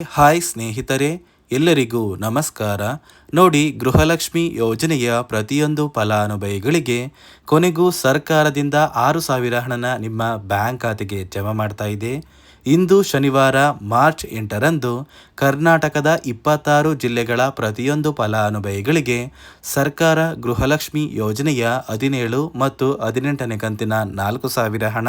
Hi ಸ್ನೇಹಿತರೆ, ಎಲ್ಲರಿಗೂ ನಮಸ್ಕಾರ. ನೋಡಿ, ಗೃಹಲಕ್ಷ್ಮಿ ಯೋಜನೆಯ ಪ್ರತಿಯೊಂದು ಫಲಾನುಭವಿಗಳಿಗೆ ಕೊನೆಗೂ ಸರ್ಕಾರದಿಂದ ಆರು ಸಾವಿರ ಹಣನ ನಿಮ್ಮ ಬ್ಯಾಂಕ್ ಖಾತೆಗೆ ಜಮಾ ಮಾಡ್ತಾ ಇದೆ. ಇಂದು ಶನಿವಾರ, ಮಾರ್ಚ್ ಎಂಟರಂದು ಕರ್ನಾಟಕದ ಇಪ್ಪತ್ತಾರು ಜಿಲ್ಲೆಗಳ ಪ್ರತಿಯೊಂದು ಫಲಾನುಭವಿಗಳಿಗೆ ಸರ್ಕಾರ ಗೃಹಲಕ್ಷ್ಮಿ ಯೋಜನೆಯ ಹದಿನೇಳು ಮತ್ತು ಹದಿನೆಂಟನೇ ಕಂತಿನ ನಾಲ್ಕು ಸಾವಿರ ಹಣ.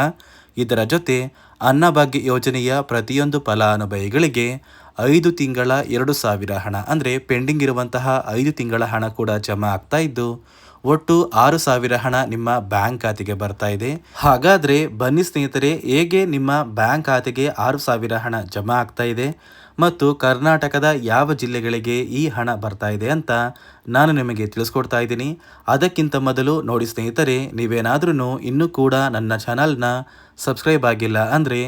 ಇದರ ಜೊತೆ ಅನ್ನಭಾಗ್ಯ ಯೋಜನೆಯ ಪ್ರತಿಯೊಂದು ಫಲಾನುಭವಿಗಳಿಗೆ ಐದು ತಿಂಗಳ ಎರಡು ಸಾವಿರ ಹಣ. ಅಂದರೆ, ಪೆಂಡಿಂಗ್ ಇರುವಂತಹ ಐದು ತಿಂಗಳ ಹಣ ಕೂಡ ಜಮಾ ಆಗ್ತಾ ಇದ್ದು ಒಟ್ಟು ಆರು ಸಾವಿರ ಹಣ ನಿಮ್ಮ ಬ್ಯಾಂಕ್ ಖಾತೆಗೆ ಬರ್ತಾ ಇದೆ. ಹಾಗಾದ್ರೆ ಬನ್ನಿ ಸ್ನೇಹಿತರೆ, ಹೇಗೆ ನಿಮ್ಮ ಬ್ಯಾಂಕ್ ಖಾತೆಗೆ ಆರು ಸಾವಿರ ಹಣ ಜಮಾ ಆಗ್ತಾ ಇದೆ ಮತ್ತು ಕರ್ನಾಟಕದ ಯಾವ ಜಿಲ್ಲೆಗಳಿಗೆ ಈ ಹಣ ಬರ್ತಾ ಇದೆ ಅಂತ ನಾನು ನಿಮಗೆ ತಿಳಿಸ್ಕೊಡ್ತಾ ಇದ್ದೀನಿ. ಅದಕ್ಕಿಂತ ಮೊದಲು ನೋಡಿ ಸ್ನೇಹಿತರೆ ನೀವೇನಾದ್ರೂ ಇನ್ನೂ ಕೂಡ ನನ್ನ ಚಾನಲ್ನ ಸಬ್ಸ್ಕ್ರೈಬ್ ಆಗಿಲ್ಲ ಅಂದರೆ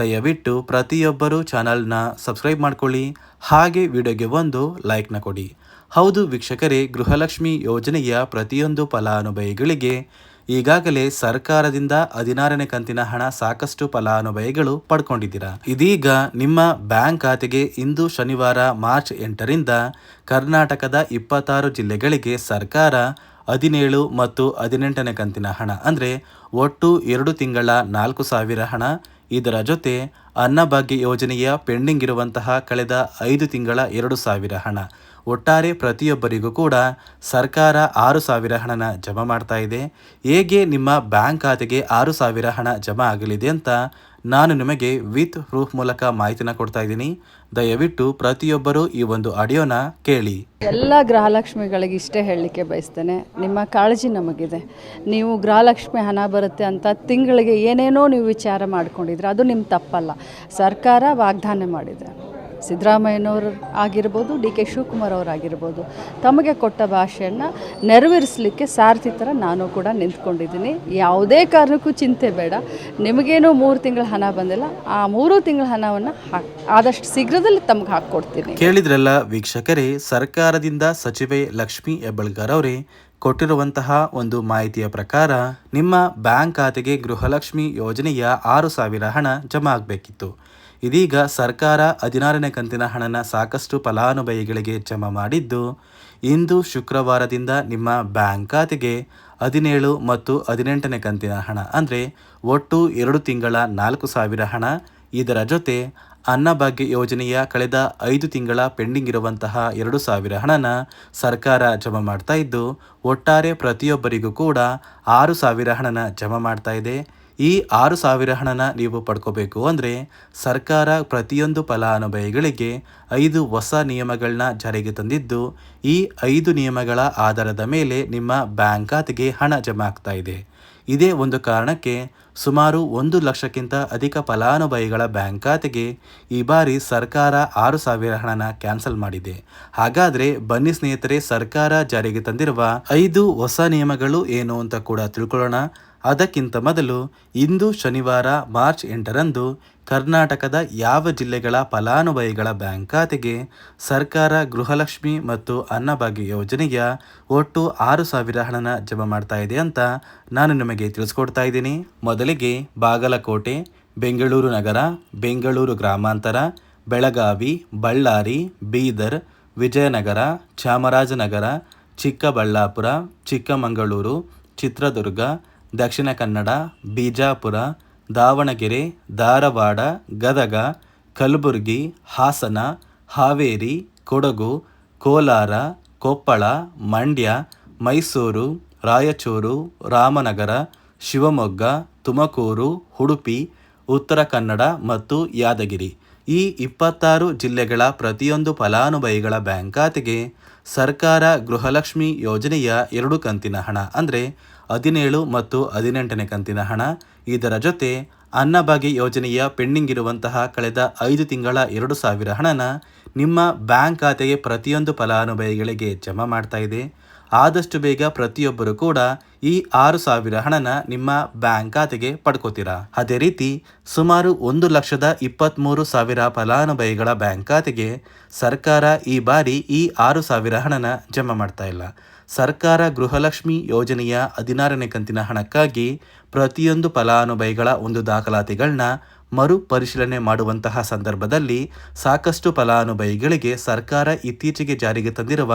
ದಯವಿಟ್ಟು ಪ್ರತಿಯೊಬ್ಬರೂ ಚಾನಲ್ನ ಸಬ್ಸ್ಕ್ರೈಬ್ ಮಾಡ್ಕೊಳ್ಳಿ. ಹಾಗೆ ವಿಡಿಯೋಗೆ ಒಂದು ಲೈಕ್ನ ಕೊಡಿ. ಹೌದು ವೀಕ್ಷಕರೇ, ಗೃಹಲಕ್ಷ್ಮಿ ಯೋಜನೆಯ ಪ್ರತಿಯೊಂದು ಫಲಾನುಭವಿಗಳಿಗೆ ಈಗಾಗಲೇ ಸರ್ಕಾರದಿಂದ ಹದಿನಾರನೇ ಕಂತಿನ ಹಣ ಸಾಕಷ್ಟು ಫಲಾನುಭವಿಗಳು ಪಡ್ಕೊಂಡಿದ್ದೀರಾ? ಇದೀಗ ನಿಮ್ಮ ಬ್ಯಾಂಕ್ ಖಾತೆಗೆ ಇಂದು ಶನಿವಾರ ಮಾರ್ಚ್ ಎಂಟರಿಂದ ಕರ್ನಾಟಕದ ಇಪ್ಪತ್ತಾರು ಜಿಲ್ಲೆಗಳಿಗೆ ಸರ್ಕಾರ ಹದಿನೇಳು ಮತ್ತು ಹದಿನೆಂಟನೇ ಕಂತಿನ ಹಣ, ಅಂದರೆ ಒಟ್ಟು ಎರಡು ತಿಂಗಳ ನಾಲ್ಕು ಸಾವಿರ ಹಣ ಇದರ ಜೊತೆ ಅನ್ನಭಾಗ್ಯ ಯೋಜನೆಯ ಪೆಂಡಿಂಗ್ ಇರುವಂತಹ ಕಳೆದ ಐದು ತಿಂಗಳ ಎರಡು ಸಾವಿರ ಹಣ. ಒಟ್ಟಾರೆ ಪ್ರತಿಯೊಬ್ಬರಿಗೂ ಕೂಡ ಸರ್ಕಾರ ಆರು ಸಾವಿರ ಹಣನ ಜಮಾ ಮಾಡ್ತಾ ಇದೆ. ಹೇಗೆ ನಿಮ್ಮ ಬ್ಯಾಂಕ್ ಖಾತೆಗೆ ಆರು ಸಾವಿರ ಹಣ ಜಮಾ ಆಗಲಿದೆ ಅಂತ ನಾನು ನಿಮಗೆ ವಿತ್ ಪ್ರೂಫ್ ಮೂಲಕ ಮಾಹಿತಿನ ಕೊಡ್ತಾ ಇದ್ದೀನಿ. ದಯವಿಟ್ಟು ಪ್ರತಿಯೊಬ್ಬರು ಈ ಒಂದು ಆಡಿಯೋನ ಕೇಳಿ. ಎಲ್ಲ ಗೃಹಲಕ್ಷ್ಮಿಗಳಿಗೆ ಇಷ್ಟೇ ಹೇಳಲಿಕ್ಕೆ ಬಯಸ್ತೇನೆ. ನಿಮ್ಮ ಕಾಳಜಿ ನಮಗಿದೆ. ನೀವು ಗೃಹಲಕ್ಷ್ಮಿ ಹಣ ಬರುತ್ತೆ ಅಂತ ತಿಂಗಳಿಗೆ ಏನೇನೋ ನೀವು ವಿಚಾರ ಮಾಡ್ಕೊಂಡಿದ್ರೆ ಅದು ನಿಮ್ಮ ತಪ್ಪಲ್ಲ. ಸರ್ಕಾರ ವಾಗ್ದಾನ ಮಾಡಿದೆ. ಸಿದ್ದರಾಮಯ್ಯನವರು ಆಗಿರ್ಬೋದು, ಡಿ ಕೆ ಶಿವಕುಮಾರ್ ಅವರಾಗಿರ್ಬೋದು ತಮಗೆ ಕೊಟ್ಟ ಭಾಷೆಯನ್ನು ನೆರವೇರಿಸಲಿಕ್ಕೆ ಸಾರಥಿ ಥರ ನಾನು ಕೂಡ ನಿಂತ್ಕೊಂಡಿದ್ದೀನಿ. ಯಾವುದೇ ಕಾರಣಕ್ಕೂ ಚಿಂತೆ ಬೇಡ. ನಿಮಗೇನೋ ಮೂರು ತಿಂಗಳ ಹಣ ಬಂದಿಲ್ಲ. ಆ ಮೂರು ತಿಂಗಳ ಹಣವನ್ನು ಹಾಕ್ ಆದಷ್ಟು ಶೀಘ್ರದಲ್ಲಿ ತಮಗೆ ಹಾಕ್ಕೊಡ್ತೀನಿ. ಕೇಳಿದ್ರಲ್ಲ ವೀಕ್ಷಕರೇ, ಸರ್ಕಾರದಿಂದ ಸಚಿವೆ ಲಕ್ಷ್ಮಿ ಹೆಬ್ಬಳ್ಕರ್ ಅವರೇ, ಕೊಟ್ಟಿರುವಂತಹ ಒಂದು ಮಾಹಿತಿಯ ಪ್ರಕಾರ ನಿಮ್ಮ ಬ್ಯಾಂಕ್ ಖಾತೆಗೆ ಗೃಹಲಕ್ಷ್ಮಿ ಯೋಜನೆಯ ಆರು ಸಾವಿರ ಹಣ ಜಮಾ ಆಗಬೇಕಿತ್ತು. ಇದೀಗ ಸರ್ಕಾರ ಹದಿನಾರನೇ ಕಂತಿನ ಹಣನ ಸಾಕಷ್ಟು ಫಲಾನುಭವಿಗಳಿಗೆ ಜಮಾ ಮಾಡಿದ್ದು, ಇಂದು ಶುಕ್ರವಾರದಿಂದ ನಿಮ್ಮ ಬ್ಯಾಂಕ್ ಖಾತೆಗೆ ಹದಿನೇಳು ಮತ್ತು ಹದಿನೆಂಟನೇ ಕಂತಿನ ಹಣ, ಅಂದರೆ ಒಟ್ಟು ಎರಡು ತಿಂಗಳ ನಾಲ್ಕು ಸಾವಿರ ಹಣ. ಇದರ ಜೊತೆ ಅನ್ನಭಾಗ್ಯ ಯೋಜನೆಯ ಕಳೆದ ಐದು ತಿಂಗಳ ಪೆಂಡಿಂಗ್ ಇರುವಂತಹ ಎರಡು ಸಾವಿರ ಹಣನ ಸರ್ಕಾರ ಜಮಾ ಮಾಡ್ತಾ ಇದ್ದು, ಒಟ್ಟಾರೆ ಪ್ರತಿಯೊಬ್ಬರಿಗೂ ಕೂಡ ಆರು ಸಾವಿರ ಹಣನ ಜಮಾ ಮಾಡ್ತಾ ಇದೆ. ಈ ಆರು ಸಾವಿರ ಹಣನ ನೀವು ಪಡ್ಕೋಬೇಕು ಅಂದರೆ ಸರ್ಕಾರ ಪ್ರತಿಯೊಂದು ಫಲಾನುಭವಿಗಳಿಗೆ ಐದು ಹೊಸ ನಿಯಮಗಳನ್ನ ಜಾರಿಗೆ ತಂದಿದ್ದು, ಈ ಐದು ನಿಯಮಗಳ ಆಧಾರದ ಮೇಲೆ ನಿಮ್ಮ ಬ್ಯಾಂಕ್ ಖಾತೆಗೆ ಹಣ ಜಮಾ ಆಗ್ತಾ ಇದೆ. ಇದೇ ಒಂದು ಕಾರಣಕ್ಕೆ ಸುಮಾರು ಒಂದು ಲಕ್ಷಕ್ಕಿಂತ ಅಧಿಕ ಫಲಾನುಭವಿಗಳ ಬ್ಯಾಂಕ್ ಖಾತೆಗೆ ಈ ಬಾರಿ ಸರ್ಕಾರ ಆರು ಸಾವಿರ ಹಣನ ಕ್ಯಾನ್ಸಲ್ ಮಾಡಿದೆ. ಹಾಗಾದರೆ ಬನ್ನಿ ಸ್ನೇಹಿತರೆ, ಸರ್ಕಾರ ಜಾರಿಗೆ ತಂದಿರುವ ಐದು ಹೊಸ ನಿಯಮಗಳು ಏನು ಅಂತ ಕೂಡ ತಿಳ್ಕೊಳ್ಳೋಣ. ಅದಕ್ಕಿಂತ ಮೊದಲು ಇಂದು ಶನಿವಾರ ಮಾರ್ಚ್ ಎಂಟರಂದು ಕರ್ನಾಟಕದ ಯಾವ ಜಿಲ್ಲೆಗಳ ಫಲಾನುಭವಿಗಳ ಬ್ಯಾಂಕ್ ಖಾತೆಗೆ ಸರ್ಕಾರ ಗೃಹಲಕ್ಷ್ಮಿ ಮತ್ತು ಅನ್ನಭಾಗ್ಯ ಯೋಜನೆಯ ಒಟ್ಟು ಆರು ಸಾವಿರ ಹಣನ ಜಮಾ ಮಾಡ್ತಾ ಇದೆ ಅಂತ ನಾನು ನಿಮಗೆ ತಿಳಿಸ್ಕೊಡ್ತಾ ಇದ್ದೀನಿ. ಮೊದಲಿಗೆ ಬಾಗಲಕೋಟೆ, ಬೆಂಗಳೂರು ನಗರ, ಬೆಂಗಳೂರು ಗ್ರಾಮಾಂತರ, ಬೆಳಗಾವಿ, ಬಳ್ಳಾರಿ, ಬೀದರ್, ವಿಜಯನಗರ, ಚಾಮರಾಜನಗರ, ಚಿಕ್ಕಬಳ್ಳಾಪುರ, ಚಿಕ್ಕಮಗಳೂರು, ಚಿತ್ರದುರ್ಗ ದಕ್ಷಿಣ ಕನ್ನಡ, ಬಿಜಾಪುರ, ದಾವಣಗೆರೆ, ಧಾರವಾಡ, ಗದಗ, ಕಲಬುರಗಿ, ಹಾಸನ, ಹಾವೇರಿ, ಕೊಡಗು, ಕೋಲಾರ, ಕೊಪ್ಪಳ, ಮಂಡ್ಯ, ಮೈಸೂರು, ರಾಯಚೂರು, ರಾಮನಗರ, ಶಿವಮೊಗ್ಗ, ತುಮಕೂರು, ಉಡುಪಿ, ಉತ್ತರ ಕನ್ನಡ ಮತ್ತು ಯಾದಗಿರಿ. ಈ ಇಪ್ಪತ್ತಾರು ಜಿಲ್ಲೆಗಳ ಪ್ರತಿಯೊಂದು ಫಲಾನುಭವಿಗಳ ಬ್ಯಾಂಕ್ ಖಾತೆಗೆ ಸರ್ಕಾರ ಗೃಹಲಕ್ಷ್ಮಿ ಯೋಜನೆಯ ಎರಡು ಕಂತಿನ ಹಣ. ಅಂದರೆ ಹದಿನೇಳು ಮತ್ತು ಹದಿನೆಂಟನೇ ಕಂತಿನ ಹಣ. ಇದರ ಜೊತೆ ಅನ್ನಭಾಗ್ಯ ಯೋಜನೆಯ ಪೆಂಡಿಂಗ್ ಇರುವಂತಹ ಕಳೆದ ಐದು ತಿಂಗಳ ಎರಡು ಸಾವಿರ ಹಣನ ನಿಮ್ಮ ಬ್ಯಾಂಕ್ ಖಾತೆಗೆ ಪ್ರತಿಯೊಂದು ಫಲಾನುಭವಿಗಳಿಗೆ ಜಮಾ ಮಾಡ್ತಾ ಇದೆ. ಆದಷ್ಟು ಬೇಗ ಪ್ರತಿಯೊಬ್ಬರು ಕೂಡ ಈ ಆರು ಸಾವಿರ ಹಣನ ನಿಮ್ಮ ಬ್ಯಾಂಕ್ ಖಾತೆಗೆ ಪಡ್ಕೋತೀರಾ? ಅದೇ ರೀತಿ ಸುಮಾರು ಒಂದು ಲಕ್ಷದ ಇಪ್ಪತ್ತ್ಮೂರು ಸಾವಿರ ಫಲಾನುಭವಿಗಳ ಬ್ಯಾಂಕ್ ಖಾತೆಗೆ ಸರ್ಕಾರ ಈ ಬಾರಿ ಈ ಆರು ಸಾವಿರ ಹಣನ ಜಮಾ ಮಾಡ್ತಾ ಇಲ್ಲ. ಸರ್ಕಾರ ಗೃಹಲಕ್ಷ್ಮಿ ಯೋಜನೆಯ ಹದಿನಾರನೇ ಕಂತಿನ ಹಣಕ್ಕಾಗಿ ಪ್ರತಿಯೊಂದು ಫಲಾನುಭವಿಗಳ ಒಂದು ದಾಖಲಾತಿಗಳನ್ನ ಮರು ಪರಿಶೀಲನೆ ಮಾಡುವಂತಹ ಸಂದರ್ಭದಲ್ಲಿ ಸಾಕಷ್ಟು ಫಲಾನುಭವಿಗಳಿಗೆ ಸರ್ಕಾರ ಇತ್ತೀಚೆಗೆ ಜಾರಿಗೆ ತಂದಿರುವ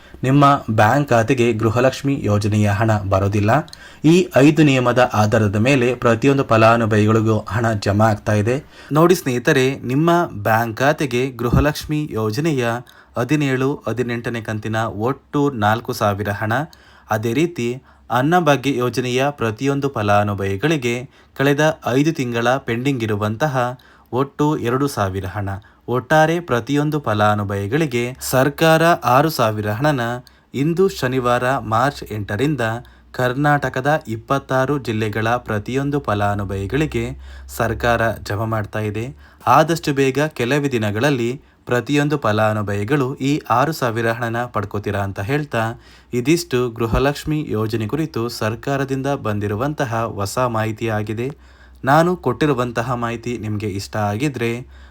ನಿಮ್ಮ ಬ್ಯಾಂಕ್ ಖಾತೆಗೆ ಗೃಹಲಕ್ಷ್ಮಿ ಯೋಜನೆಯ ಹಣ ಬರೋದಿಲ್ಲ. ಈ ಐದು ನಿಯಮದ ಆಧಾರದ ಮೇಲೆ ಪ್ರತಿಯೊಂದು ಫಲಾನುಭವಿಗಳಿಗೂ ಹಣ ಜಮಾ ಆಗ್ತಾ ಇದೆ. ನೋಡಿ ಸ್ನೇಹಿತರೆ, ನಿಮ್ಮ ಬ್ಯಾಂಕ್ ಖಾತೆಗೆ ಗೃಹಲಕ್ಷ್ಮಿ ಯೋಜನೆಯ ಹದಿನೇಳು, ಹದಿನೆಂಟನೇ ಕಂತಿನ ಒಟ್ಟು ನಾಲ್ಕು ಸಾವಿರ ಹಣ. ಅದೇ ರೀತಿ ಅನ್ನಭಾಗ್ಯ ಯೋಜನೆಯ ಪ್ರತಿಯೊಂದು ಫಲಾನುಭವಿಗಳಿಗೆ ಕಳೆದ ಐದು ತಿಂಗಳ ಪೆಂಡಿಂಗ್ ಇರುವಂತಹ ಒಟ್ಟು ಎರಡು ಸಾವಿರ ಹಣ. ಒಟ್ಟಾರೆ ಪ್ರತಿಯೊಂದು ಫಲಾನುಭವಿಗಳಿಗೆ ಸರ್ಕಾರ ಆರು ಸಾವಿರ ಹಣನ ಇಂದು ಶನಿವಾರ ಮಾರ್ಚ್ ಎಂಟರಿಂದ ಕರ್ನಾಟಕದ ಇಪ್ಪತ್ತಾರು ಜಿಲ್ಲೆಗಳ ಪ್ರತಿಯೊಂದು ಫಲಾನುಭವಿಗಳಿಗೆ ಸರ್ಕಾರ ಜಮಾ ಮಾಡ್ತಾ ಇದೆ. ಆದಷ್ಟು ಬೇಗ ಕೆಲವೇ ದಿನಗಳಲ್ಲಿ ಪ್ರತಿಯೊಂದು ಫಲಾನುಭವಿಗಳು ಈ ಆರು ಸಾವಿರ ಹಣನ ಪಡ್ಕೋತೀರಾ ಅಂತ ಹೇಳ್ತಾ ಇದಿಷ್ಟು ಗೃಹಲಕ್ಷ್ಮಿ ಯೋಜನೆ ಕುರಿತು ಸರ್ಕಾರದಿಂದ ಬಂದಿರುವಂತಹ ಹೊಸ ಮಾಹಿತಿಯಾಗಿದೆ ನಾನು ಕೊಟ್ಟಿರುವಂತಹ ಮಾಹಿತಿ ನಿಮಗೆ ಇಷ್ಟ ಆಗಿದ್ರೆ